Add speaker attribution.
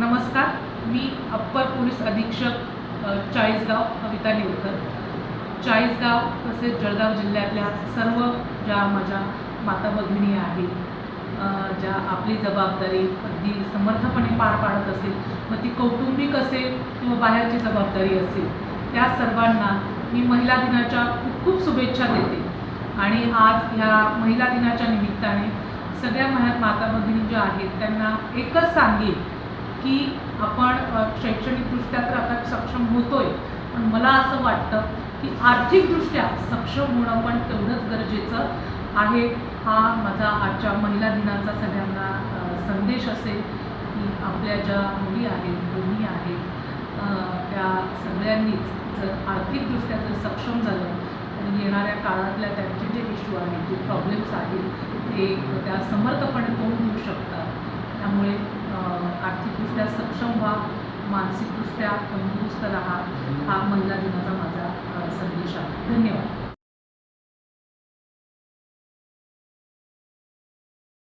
Speaker 1: नमस्कार मी upper police अधीक्षक चाळीसगाव कविता नेवकर चाळीसगाव तसेच जळगाव जिल्ह्यातल्या सर्व ज्या माझ्या माता भगिनी आहेत ज्या आपली जबाबदारी अगदी समर्थपणे पार पाडत असेल मग ती कौटुंबिक असेल किंवा बाहेरची जबाबदारी असेल त्या सर्वांना मी महिला दिनाच्या खूप खूप शुभेच्छा देते. आणि आज ह्या महिला दिनाच्या निमित्ताने सगळ्या मा माता भगिनी ज्या आहेत त्यांना एकच सांगेन की आपण शैक्षणिकदृष्ट्या तर आता सक्षम होतोय पण मला असं वाटतं की आर्थिकदृष्ट्या सक्षम होणं पण तेवढंच गरजेचं आहे. हा माझा आजच्या महिला दिनाचा सगळ्यांना संदेश असेल की आपल्या ज्या मुली आहेत बहिणी आहेत त्या सगळ्यांनीच जर आर्थिकदृष्ट्या जर सक्षम झालं तर येणाऱ्या काळातल्या त्यांचे जे इश्यू आहेत जे प्रॉब्लेम्स आहेत ते त्या समर्थपणे तोंड देऊ शकतात. सक्षम व्हा मानसिकदृष्ट्या तंदुरुस्त राहा हा महिला दिनाचा माझा संदेश आहे. धन्यवाद.